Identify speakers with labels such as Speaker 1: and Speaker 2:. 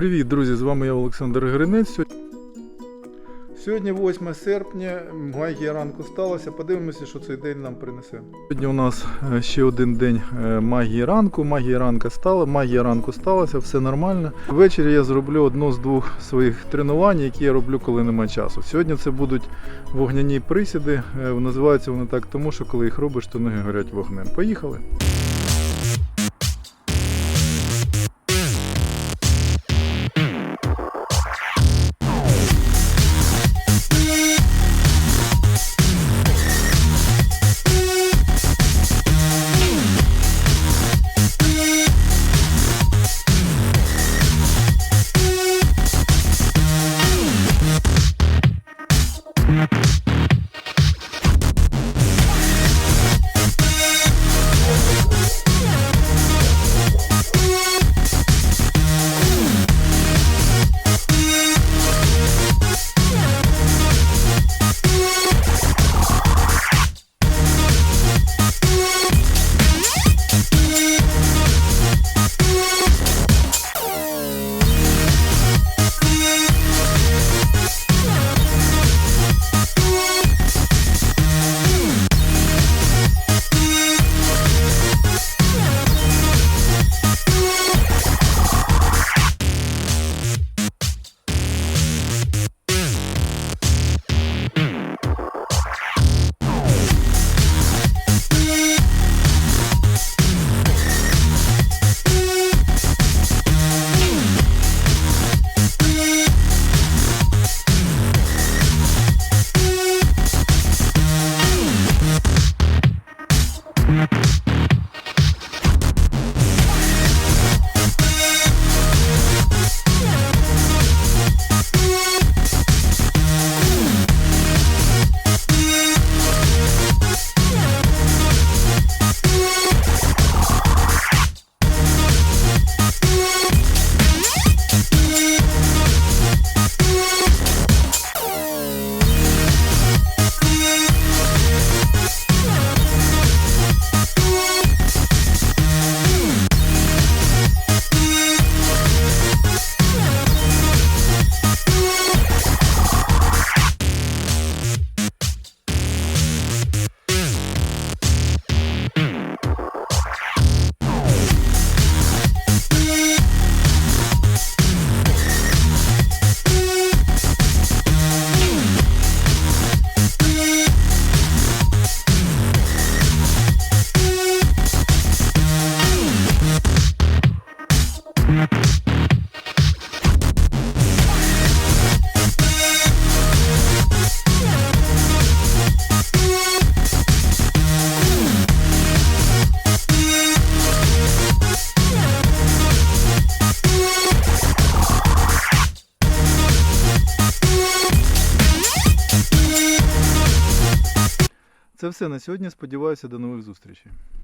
Speaker 1: Привіт, друзі! З вами я Олександр Гринець. Сьогодні- Сьогодні 8 серпня, магія ранку сталося. Подивимося, що цей день нам принесе. Сьогодні у нас е, ще один день е, магії ранку. Магія ранка стала, магія ранку сталася, все нормально. Ввечері я зроблю одну з двох своїх тренувань, які я роблю, коли немає часу. Сьогодні це будуть вогняні присіди. Е, Називаються вони так, тому що коли їх робиш, то ноги горять вогнем. Поїхали! Це все на сьогодні. Сподіваюся, до нових зустрічей.